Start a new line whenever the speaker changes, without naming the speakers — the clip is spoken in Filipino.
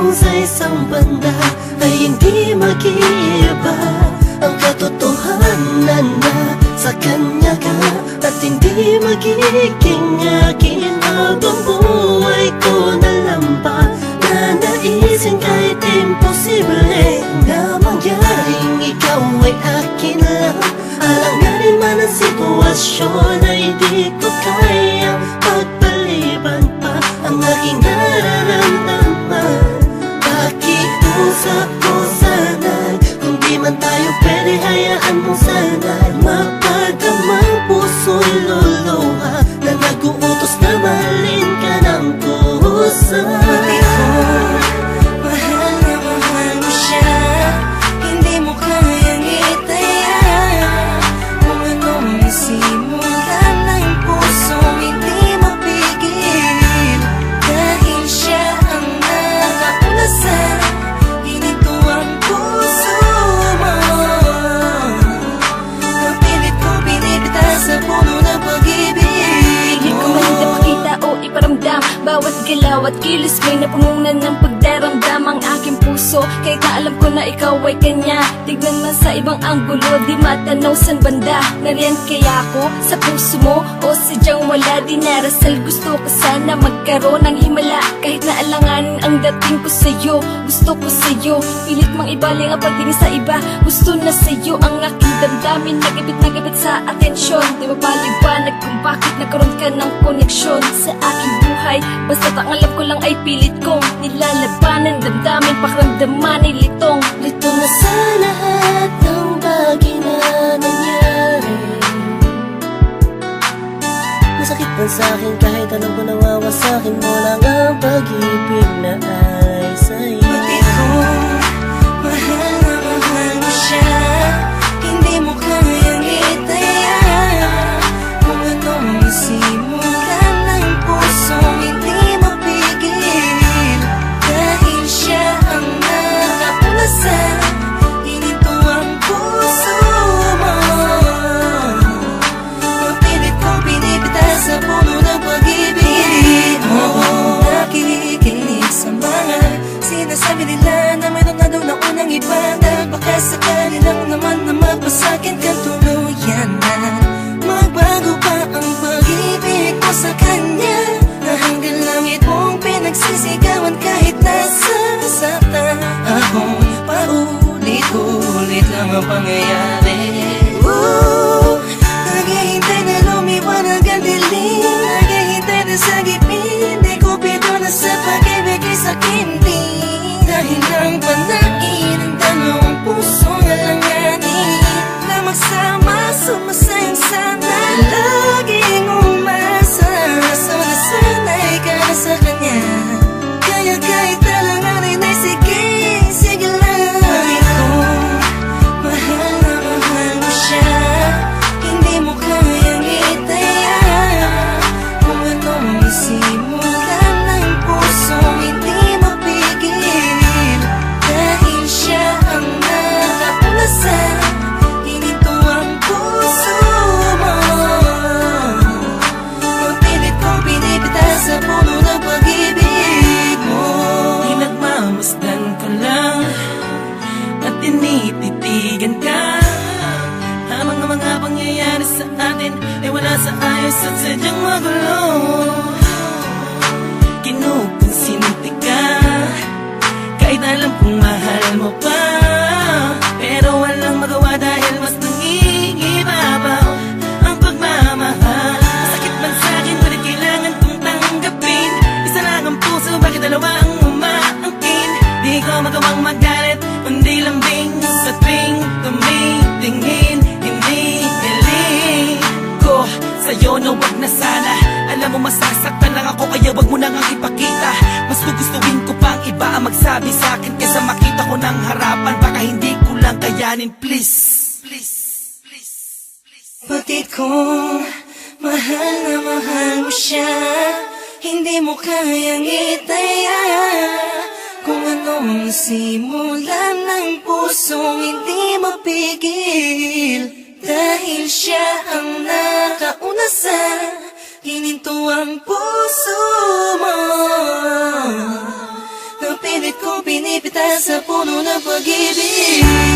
mo sa isang banda Ay hindi mag-iiba. Ang katotohanan na sa kanya ka At hindi magiging akin Habang buhay ko na lamba Na naisin kahit imposible. Na mangyaring ikaw ay akin lang Alanganin man ang sitwasyon man tayo pwede hayaan mo sana'y Mapadamang puso'y luluha. Na nag-uutos na mahalin ka ng kusa
Bawat kilos may napungunan ng pagdaramdam Ang aking puso. Kahit na na ikaw ay kanya. Tignan man sa ibang anggulo Di matanaw san banda. Nariyan kaya ako sa puso mo? O sadyang wala Di narasal. Gusto ko sana magkaroon ng himala. Kahit na alanganin ang dating ko sa'yo Gusto ko sa'yo. Pilit mang ibaling ang pagtingin sa iba. Gusto na sa'yo ang aking damdamin. Nagibit nagibit sa atensyon. Di ba paliwanag kung bakit nagkaroon ka ng koneksyon Sa aking buhay? Basta't ang alam ko lang ay pilit kong Nilalabanan, damdamin, pakiramdaman ay litong
Lito na sa lahat ng bagay na nangyari Masakit man sa akin kahit alam ko nawawasakin mo lang ang pag-ibig na ay sa'yo.
Pati ko, sinasabi nila Na mayroon na na unang iba. Dahil baka sakali lang naman na magpasakin ka tuluyan sa
atin Ay wala sa ayos at sadyang magulo Kinukonsinti ka Kahit alam kong mahal mo pa Pero walang magawa dahil mas nangingibabaw Ang pagmamahal. Masakit man sa'kin ngunit kailangan kong tanggapin. Isa lang ang puso bakit dalawa ang umaangkin Di ko magawang magalit masasaktan lang ako kaya wag mo nang ang ipakita. Mas gugustuhin ko pang iba ang magsabi sa akin Kesa makita ko ng harapan. Baka hindi ko lang kayanin please. Please Please Please.
Pati ko, mahal na mahal mo siya. Hindi mo kayang itaya. Kung anong simulan ng pusong hindi mapigil. Dahil siya ang nakauna sa Hininto ang puso mo. Napilit kong pinipitas sa puno ng pag-ibig